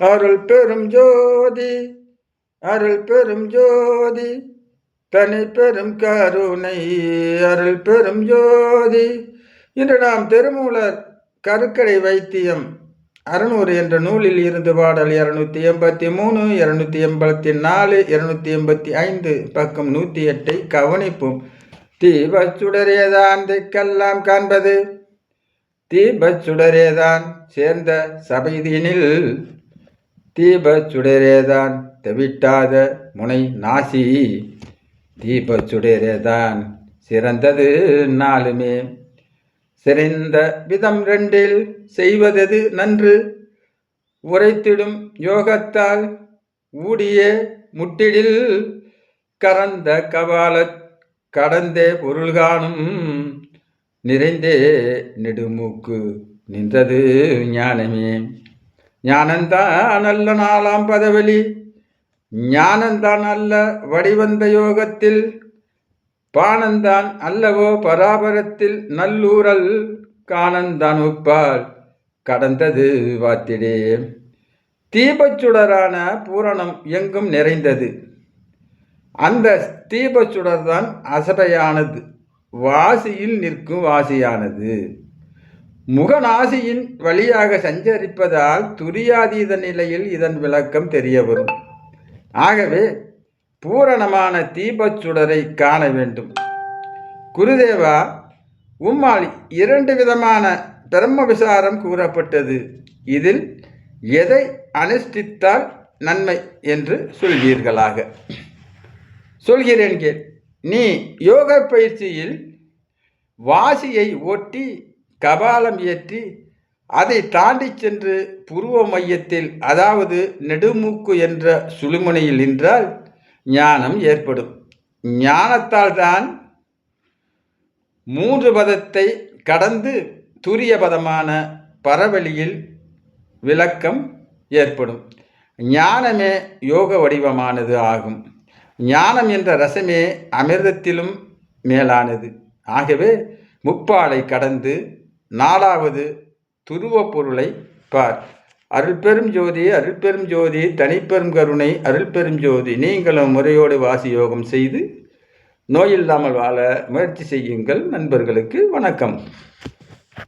அருள் பெரும் ஜோதி அருள் பெரும் ஜோதி தனி பெரும் கருணை அருள் பெரும் ஜோதி. இன்று நாம் திருமூலர் கருக்கடை வைத்தியம் அறுநூறு என்ற நூலில் இருந்து பாடல் இருநூத்தி எண்பத்தி மூணு இருநூத்தி எண்பத்தி நாலு இருநூத்தி எண்பத்தி ஐந்து பக்கம் நூற்றி எட்டை கவனிப்போம். தீபச் சுடரேதான் திக்கெல்லாம் காண்பது. தீபச் சுடரேதான் சேர்ந்த சபைதீனில் தீபச் சுடரேதான் தவிட்டாத முனை நாசி. தீப சுடரேதான் சிறந்தது நாளுமே. சிறந்த விதம் ரெண்டில் செய்வதது நன்று? உரைத்திடும் யோகத்தால் ஊடிய முட்டிடில் கரந்த கபால கடந்தே பொருள் காணும். நிறைந்தே நெடுமூக்கு நின்றது ஞானமே. ஞானந்தான் நல்ல நாலாம் பதவலி ஞானந்தான் அல்ல வடிவந்த யோகத்தில் பானந்தான் அல்லவோ பராபரத்தில் நல்லூரல் காணந்தான் உப்பால் கடந்தது வாத்திடே. தீபச்சுடரான பூரணம் எங்கும் நிறைந்தது. அந்த தீபச்சுடர்தான் அசடையானது வாசியில் நிற்கும் வாசியானது. முகநாசியின் வழியாக சஞ்சரிப்பதால் துரியாதீத நிலையில் இதன் விளக்கம் தெரிய வரும். ஆகவே பூரணமான தீபச்சுடரை காண வேண்டும். குருதேவா உம்மால் இரண்டு விதமான பிரம்ம விசாரம் கூறப்பட்டது. இதில் எதை அனுஷ்டித்தால் நன்மை என்று சொல்வீர்களாக? சொல்கிறேன் கேள். நீ யோக பயிற்சியில் வாசியை ஒட்டி கபாலம் ஏற்றி அதை தாண்டி சென்று புருவ மையத்தில் அதாவது நெடுமூக்கு என்ற சுழுமுனையில் நின்றால் ஞானம் ஏற்படும். ஞானத்தால் தான் மூன்று பதத்தை கடந்து துரிய பதமான பரவெளியில் விளக்கம் ஏற்படும். ஞானமே யோக வடிவமானது ஆகும். ஞானம் என்ற ரசமே அமிர்தத்திலும் மேலானது. ஆகவே முப்பாலை கடந்து நாலாவது துருவ பொருளை பார். அருள் பெரும் ஜோதி அருள் பெரும் ஜோதி தனிப்பெரும் கருணை அருள் பெரும் ஜோதி நீங்களும் முறையோடு வாசி யோகம் செய்து நோயில்லாமல் வாழ முயற்சி செய்யுங்கள். நண்பர்களுக்கு வணக்கம்.